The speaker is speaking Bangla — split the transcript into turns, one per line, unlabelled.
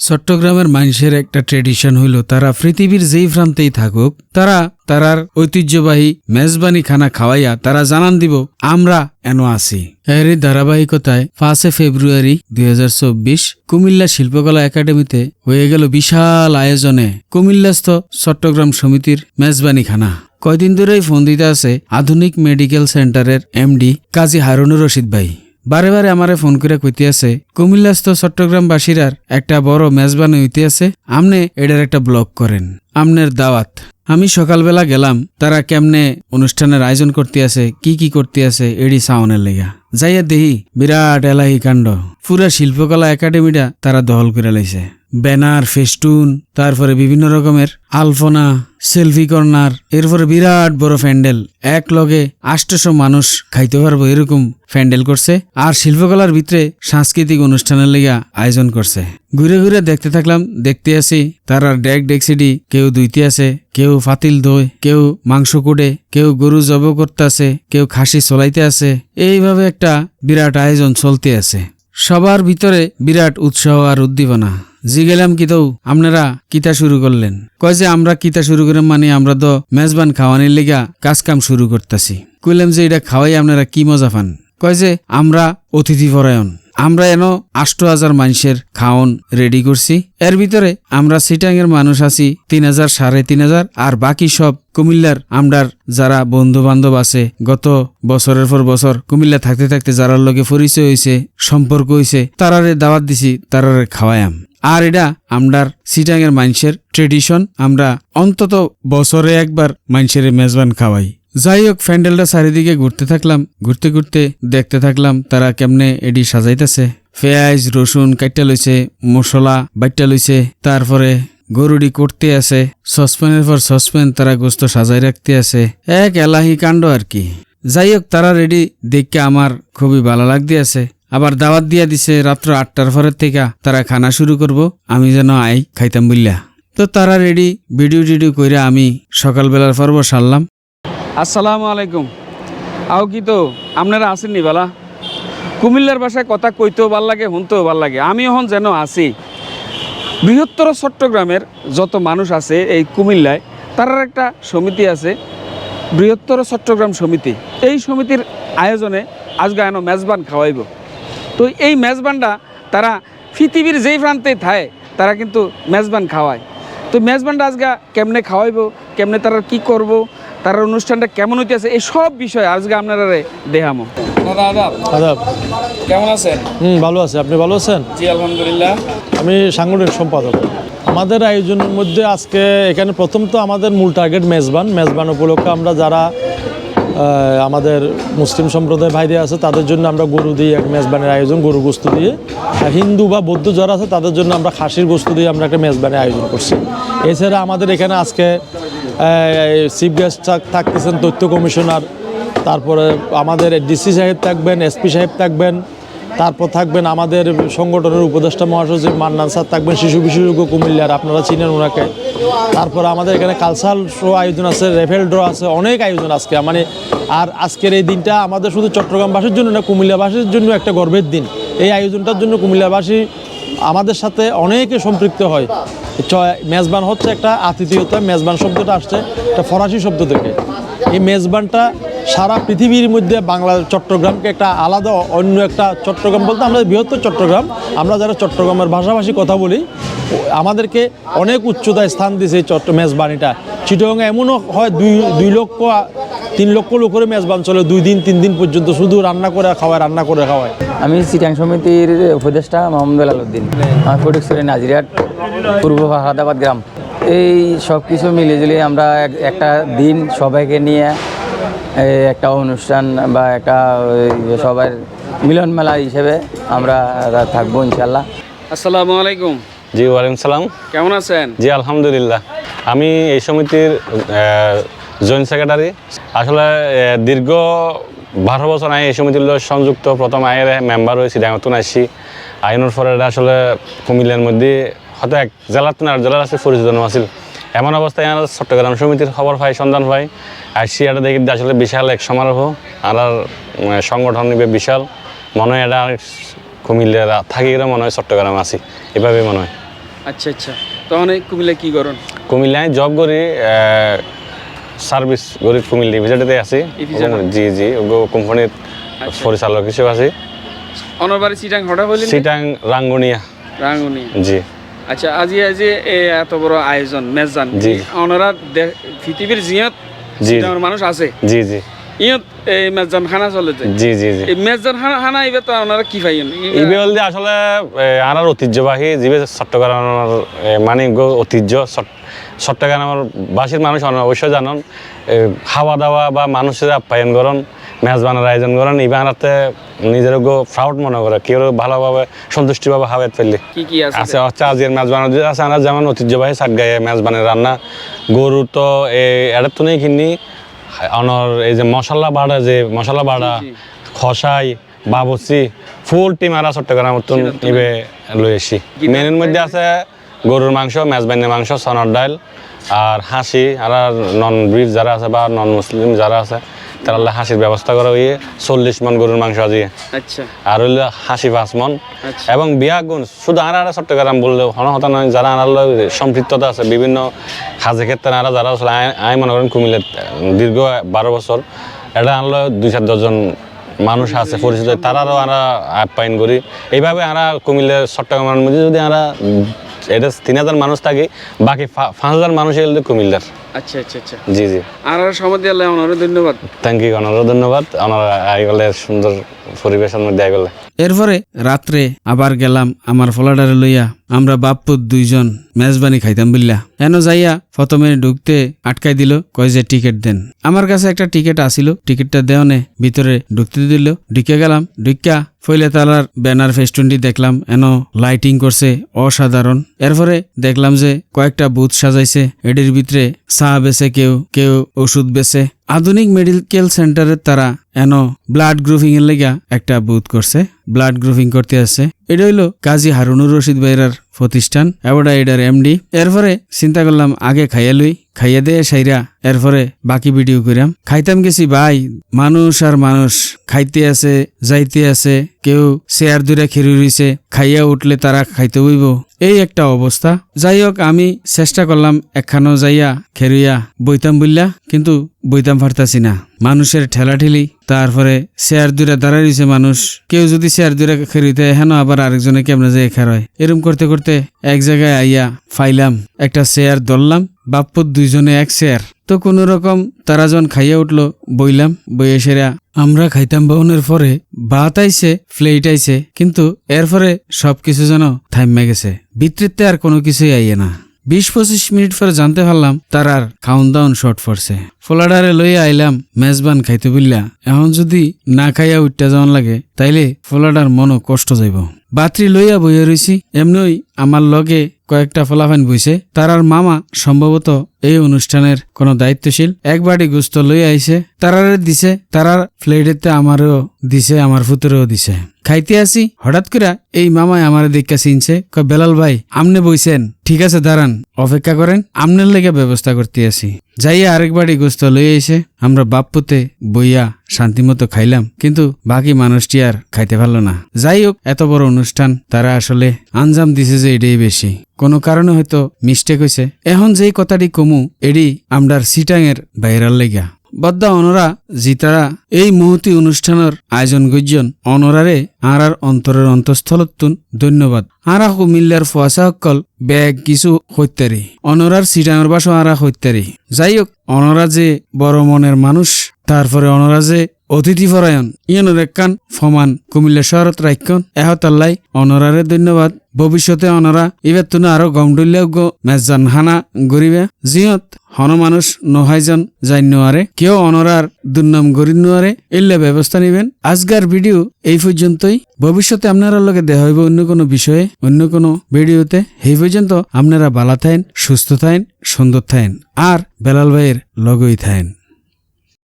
চট্টগ্রামের মানুষের একটা ট্রেডিশন হইল, তারা পৃথিবীর যেই প্রান্তেই থাকুক, তারা তারার ঐতিহ্যবাহী মেজবানি খানা খাওয়াইয়া তারা জানান দিব, আমরা এন আছি। এরই ধারাবাহিকতায় পাঁচে ফেব্রুয়ারি দুই হাজার চব্বিশ কুমিল্লা শিল্পকলা একাডেমিতে হয়ে গেল বিশাল আয়োজনে কুমিল্লাস্থ চট্টগ্রাম সমিতির মেজবানি খানা। কয়দিন ধরেই ফোন দিতে আছে আধুনিক মেডিকেল সেন্টারের এমডি কাজী হারুনুর রশিদ ভাই। বারে বারে আমারে ফোন করে কইতে আছে, কুমিল্লাস্থ চট্টগ্রামবাসীরার একটা বড় মেজবান হইতে আছে, আমনে এটার একটা ব্লগ করেন। আমনের দাওয়াত। আমি সকালবেলা গেলাম, তারা কেমনে অনুষ্ঠানের আয়োজন করতে আছে, কি কি করতে আছে, এডি সাউনের লেগা। যাইয়া দেহি বিরাট এলাহি কাণ্ড। পুরা শিল্পকলা একাডেমিটা তারা দহল করে লাইছে। ব্যানার, ফেস্টুন, তারপরে বিভিন্ন রকমের আলপনা, সেলফি কর্নার, এরপরে বিরাট বড় প্যান্ডেল। এক লগে আষ্টশো মানুষ খাইতে পারব এরকম প্যান্ডেল করছে। আর শিল্পকলার ভিতরে সাংস্কৃতিক অনুষ্ঠানের লেগা আয়োজন করছে। ঘুরে ঘুরে দেখতে থাকলাম, দেখতে আসি, তারা ডেক ডেকসিডি কেউ দুইতে আছে, কেউ ফাতিল দই কেউ মাংস কুটে, কেউ গরু জব করতে আছে, কেউ খাসি চলাইতে আছে। এইভাবে একটা বিরাট আয়োজন চলতে আছে। সবার ভিতরে বিরাট উৎসাহ আর উদ্দীপনা। জি গেলাম কি তো, আপনারা কিতা শুরু করলেন? কয় যে আমরা কিতা শুরু করে মানে আমরা তো মেজবান খাওয়ানির লেগা কাজ কাম শুরু করতেছি। কইলাম যে এটা খাওয়াই আপনারা কি মজা পান? কয় যে আমরা অতিথি পরায়ণ। আমরা এন আষ্ট হাজার মানুষের খাওন রেডি করছি। এর ভিতরে আমরা সিটাং এর মানুষ আছি তিন হাজার, সাড়ে তিন হাজার, আর বাকি সব কুমিল্লার আমরার যারা বন্ধু বান্ধব আছে, গত বছরের পর বছর কুমিল্লা থাকতে থাকতে যারার লগে পরিচয় হয়েছে সম্পর্ক হয়েছে তারারে দাওয়াত দিছি, তারারে খাওয়ায়াম আর এটা আমরার সিটাং এর মানুষের ট্রেডিশন আমরা অন্তত বছরে একবার মানুষের মেজবান খাওয়াই। যাই হোক প্যান্ডেলটা চারিদিকে ঘুরতে থাকলাম, ঘুরতে ঘুরতে দেখতে থাকলাম তারা কেমনে এডি সাজাইতেছে। পেঁয়াজ, রসুন কাইটা লইছে, মশলা বাইটা লইছে, তারপরে গরুডি করতে আছে। সসপ্যানের পর সসপ্যান তারা গোস্ত সাজাই রাখতে আছে। এক এলাহি কাণ্ড আর কি। যাই হোক, তারা রেডি দেখে আমার খুবই ভালো লাগতে আছে। আবার দাওয়াত দিয়া দিছে, রাত্র আটটার পরের থেকে তারা খানা শুরু করব, আমি যেন আই খাইতাম বললা তো তারা রেডি, ভিডিও টিডিও কইরা আমি সকালবেলার পর্ব সারলাম। আসসালামু আলাইকুম। আও কি তো? আপনারা আসেননি বালা? কুমিল্লার ভাষায় কথা কইতেও ভালো লাগে, শুনতেও ভালো লাগে। আমি এখন যেন আছি। বৃহত্তর চট্টগ্রামের যত মানুষ আছে এই কুমিল্লায়, তার একটা সমিতি আছে, বৃহত্তর চট্টগ্রাম সমিতি। এই সমিতির আয়োজনে আজকে এন মেজবান খাওয়াইব। তো এই মেজবানটা, তারা পৃথিবীর যেই প্রান্তে থায়, তারা কিন্তু মেজবান খাওয়ায়। তো মেজবানটা আজকে কেমনে খাওয়াইব, কেমনে তারা কি করব তার অনুষ্ঠানটা কেমন হইতেছে? এই সব বিষয় আজকে আপনারা দেখামো। দাদা আদাব।
আদাব।
কেমন আছেন?
হুম ভালো আছে। আপনি ভালো আছেন?
জি আলহামদুলিল্লাহ।
আমি সাংগঠনিক সম্পাদক। আমাদের আয়োজনের মধ্যে আজকে এখানে প্রথম তো আমাদের মূল টার্গেট মেজবান। মেজবান উপলক্ষে আমরা যারা আমাদের মুসলিম সম্প্রদায় ভাইরা আছে তাদের জন্য আমরা গরু দিয়ে এক মেজবানের আয়োজন গরু গোস্ত দিয়ে। আর হিন্দু বা বৌদ্ধ যারা আছে তাদের জন্য আমরা খাসির গোস্ত দিয়ে আমরা একটা মেজবানের আয়োজন করছি। এছাড়া আমাদের এখানে আজকে চিফ গেস্ট থাকতেছেন তথ্য কমিশনার, তারপরে আমাদের ডিসি সাহেব থাকবেন এসপি সাহেব থাকবেন, তারপর থাকবেন আমাদের সংগঠনের উপদেষ্টা মহাসচিব মান্নান স্যার থাকবেন, শিশু বিশেষজ্ঞ কুমিল্লার, আপনারা চিনেন ওনাকে। তারপর আমাদের এখানে কালচারাল শো আয়োজন আছে, রেফেল ড্র আছে, অনেক আয়োজন আজকে মানে আর আজকের এই দিনটা আমাদের শুধু চট্টগ্রামবাসীর জন্য না, কুমিল্লাবাসীর জন্য একটা গর্বের দিন। এই আয়োজনটার জন্য কুমিল্লাবাসী আমাদের সাথে অনেকে সম্পৃক্ত হয়। মেজবান হচ্ছে একটা আতিথেয়তা, মেজবান শব্দটা আসছে, একটা ফরাসি শব্দ থেকে। এই মেজবানটা সারা পৃথিবীর মধ্যে বাংলা, চট্টগ্রামকে একটা আলাদা, অন্য একটা চট্টগ্রাম বলতে আমরা বৃহত্তর চট্টগ্রাম। আমরা যারা চট্টগ্রামের ভাষাভাষী কথা বলি, আমাদেরকে অনেক উচ্চতায় স্থান দিয়েছে এই চট্ট মেজবানিটা। চিটং এমনও হয় দুই দুই লক্ষ তিন লক্ষ লোকের মেজবান চলে দুই দিন তিন দিন পর্যন্ত শুধু রান্না করে খাওয়ায় রান্না করে খাওয়ায়।
আমি সিটাং সমিতির উপদেষ্টা মোহাম্মদ আলাউদ্দিন। আমার ফটিকছড়ি নাজিরাট পূর্ব ফাহাদাবাদ গ্রাম। এই সব কিছু মিলেজুলে আমরা এক- একটা দিন সবাইকে নিয়ে একটা অনুষ্ঠান বা একটা ওই সবার মিলন মেলা হিসেবে আমরা থাকব ইনশাল্লাহ
আসসালামু আলাইকুম।
জি ওয়ালাইকুম সালাম।
কেমন আছেন?
জি আলহামদুলিল্লাহ। আমি এই সমিতির জয়েন্ট সেক্রেটারি আসলে দীর্ঘ বারো বছর আগে এই সমিতির সংযুক্ত প্রথম আয়ের মেম্বার হয়েছি ডাঙতুন আসছি। আইনের পরে এটা আসলে কুমিল্লার মধ্যে হয়তো এক জেলার তুন আর জেলার আছে পরিচিত আছিল এমন অবস্থায় আমরা চট্টগ্রাম সমিতির খবর পাই সন্ধান পাই। আসছি এটা দেখি আসলে বিশাল এক সমারোহ আর আর, সংগঠন নিবে বিশাল। মনে হয় এটা কুমিল্লার থাকি গেলে মনে হয় চট্টগ্রাম আছি। এভাবেই মনে হয়।
আচ্ছা আচ্ছা। তখন কুমিল্লা কি করুন?
কুমিল্লায় জব করি সার্ভিস গরিব কুমিল ভিজাটাতে আছি। জি জি কোম্পানির
আচ্ছা।
পরিচালক হিসেবে আছি।
অনবারে সিটাং হঠাৎ বলি
সিটাং রাঙ্গুনিয়া।
রাঙ্গুনিয়া।
জি।
আচ্ছা আজি আজি এত বড় আয়োজন মেজান।
জি।
অনরা পৃথিবীর জিয়ত
জি
মানুষ আছে।
জি জি।
ইয়ত এই মেজান খানা চলে যে।
জি জি জি।
এই মেজান খানা খানা এবার তো ওনারা কি পাইন
ইবে বলতে আসলে আর ঐতিহ্যবাহী যিবে চট্টগ্রামের মানে ঐতিহ্য চট- চট্টগ্রামের বাসীর মানুষ অবশ্যই জানন। খাওয়া দাওয়া বা মানুষের আপ্যায়ন করন মেজবানের আয়োজন করেন ইবানাতে নিজের গো প্রাউড মনে করে কেউ ভালোভাবে সন্তুষ্টিভাবে হাওয়াত ফেললি।
কি কি আছে?
হচ্ছে আজির মেজবানের আছে আমরা যেমন ঐতিহ্যবাহী সাত গায়ে মেজবানের রান্না। গরু তো এই এটার তো নেই কিনি অনর এই যে মশলা বাড়া যে মশলা বাড়া খসাই বাবুচি ফুল টিম আর চট্টগ্রাম মতন ইবে লই আসি। মেনুর মধ্যে আছে গরুর মাংস মেজবানের মাংস সনার ডাল আর হাসি আর নন ব্রিজ যারা আছে বা নন মুসলিম যারা আছে তারা হলে হাসির ব্যবস্থা করা হইয়ে চল্লিশ মন গরুর মাংস আজি।
আচ্ছা।
আর হইলে হাসি পাঁচ মন।
আচ্ছা।
এবং বিয়া গুণ শুধু আরা আরা চট্টগ্রাম বললে হন হতা নয় যারা লগে সম্পৃক্ততা আছে বিভিন্ন কাজে ক্ষেত্রে আরা যারা আসলে আই- মনে করেন কুমিল্লার দীর্ঘ বারো বছর এটা আনলো দুই চার দশজন মানুষ আছে পরিচিত তারারও আমরা আপ্যায়ন করি। এইভাবে আমরা কুমিল্লার চট্টগ্রামের মধ্যে যদি আমরা এটা তিন হাজার মানুষ থাকে বাকি পাঁচ হাজার মানুষ এলে কুমিল্লার।
আচ্ছা আচ্ছা আচ্ছা।
জি জি।
আর আর সময় দিয়ে আল্লাহ ওনারে ধন্যবাদ।
থ্যাংক ইউ অনারও ধন্যবাদ। আমার আই গেলে সুন্দর পরিবেশের মধ্যে আই গেলে।
এরপরে রাত্রে আবার গেলাম আমার ফলাডারে লইয়া। আমরা বাপ্পুর দুইজন মেজবানি খাইতাম বললা এন যাইয়া প্রথমে ঢুকতে আটকাই দিল, কয় যে টিকিট দেন। আমার কাছে একটা টিকিট আসিল, টিকিটটা দেওয়ানে ভিতরে ঢুকতে দিল। ঢুকে গেলাম ঢুকা ফইলে তালার ব্যানার ফেস্টুনটি দেখলাম এন লাইটিং করছে অসাধারণ। এরপরে দেখলাম যে কয়েকটা বুথ সাজাইছে, এটির ভিতরে চা বেছে কেউ কেউ ওষুধ বেছে। আধুনিক মেডিকেল সেন্টারের তারা এন ব্লাড গ্রুপিং এর লেগা একটা বুথ করছে। ব্লাড গ্রুপিং করতে আসে এটা হইল কাজী হারুনুর রশিদ ভাইরার প্রতিষ্ঠান এবারটা এটার এমডি। এরপরে চিন্তা করলাম, আগে খাইয়া লই, খাইয়া দেয় সাইরা এরপরে বাকি ভিডিও করিলাম খাইতাম গেছি, ভাই, মানুষ আর মানুষ, খাইতে আছে, যাইতে আছে, কেউ চেয়ার দূরে রইছে, খাইয়া উঠলে তারা খাইতে হইব। এই একটা অবস্থা। যাই হোক আমি চেষ্টা করলাম একখানো যাইয়া খেরুইয়া বইতাম বললা কিন্তু বইতাম পারতাছি না। মানুষের ঠেলাঠেলি, তারপরে চেয়ার দূরে দাঁড়াই রয়েছে মানুষ। কেউ যদি চেয়ার দূরে খেরিতে হেন আবার আরেকজনে কেমনে যে খেরয় এরম করতে করতে এক জায়গায় আইয়া ফাইলাম, একটা চেয়ার ধরলাম বাপ্পুর দুইজনে এক চেয়ার তো কোনো রকম তারা খাইয়া উঠল, বইলাম, বইয়ে সেরা আমরা খাইতাম বহনের পরে ভাত আইছে প্লেট আইছে, কিন্তু এরপরে সবকিছু যেন থাইমে গেছে। বিতৃত্বে আর কোনো কিছুই আইয়ে না। বিশ পঁচিশ মিনিট পরে জানতে পারলাম তার আর খাউন দাউন শর্ট পড়ছে। ফোলাডারে লইয়া আইলাম, মেজবান খাইতে বললা এখন যদি না খাইয়া উঠতে যাওয়ান লাগে, তাইলে ফোলাডার মনও কষ্ট যাইব। বাত্রি লইয়া বইয়া রইছি এমনই আমার লগে কয়েকটা ফলাফান বইছে। তারার মামা সম্ভবত এই অনুষ্ঠানের কোনো দায়িত্বশীল। এক বাড়ি গুস্ত লই আইছে, তারারে দিছে, তারার ফ্লেটেতে আমারও দিছে, আমার ফুতুরেও দিছে। খাইতে আসি, হঠাৎ করে এই মামায় আমার দেখা চিনছে। কয়, বেলাল ভাই, আমনে বইছেন। ঠিক আছে, দাঁড়ান, অপেক্ষা করেন। আমনের লেগে ব্যবস্থা করতে আসি। যাইয়া আরেক বাড়ি গোস্ত লই আইছে। আমরা বাপ্পুতে বইয়া শান্তিমতো খাইলাম, কিন্তু বাকি মানুষটি আর খাইতে পারল না। যাই হোক, এত বড় অনুষ্ঠান, তারা আসলে আঞ্জাম দিছে যে এটাই বেশি। কোনো কারণে হয়তো মিস্টেক হয়েছে এখন যেই কথাটি কমু, এডি আমরার সিটাংয়ের বাইরার লেগা। বদ্দা অনরা, জিতারা, এই মুহূর্তে অনুষ্ঠানের আয়োজন গজ্জন, অনরারে আরার অন্তরের অন্তঃস্থলতুন ধন্যবাদ। আরা কুমিল্লার ফুয়াশা সকল ব্যাগ কিছু হত্যারি অনরার সিটাঙের বাসা আরা হত্যারি যাই হোক, অনরা যে বড় মনের মানুষ, তারপরে অনরা যে অতিথি পরায়ণ ইয়ানোর একখান ফমান, কুমিল্লা শহরত রাখন এহতাল্লাই অনরারে ধন্যবাদ। ভবিষ্যতে অনরা এবার তুনে আরও গমডুল্লাও গো মেজান হানা, গরিবে। জিয়ত, হন মানুষ নহাইজন যাই নোয়ারে। কেউ অনরার দুর্নাম গরি নোয়ারে এল্লে ব্যবস্থা নিবেন। আজকার ভিডিও এই পর্যন্তই। ভবিষ্যতে আপনারা লগে দেখা হইব অন্য কোনো বিষয়ে, অন্য কোনো ভিডিওতে। এই পর্যন্ত আপনারা বালা থাইন সুস্থ থাইন সুন্দর থাইন আর বেলাল ভাইয়ের লগই থাইন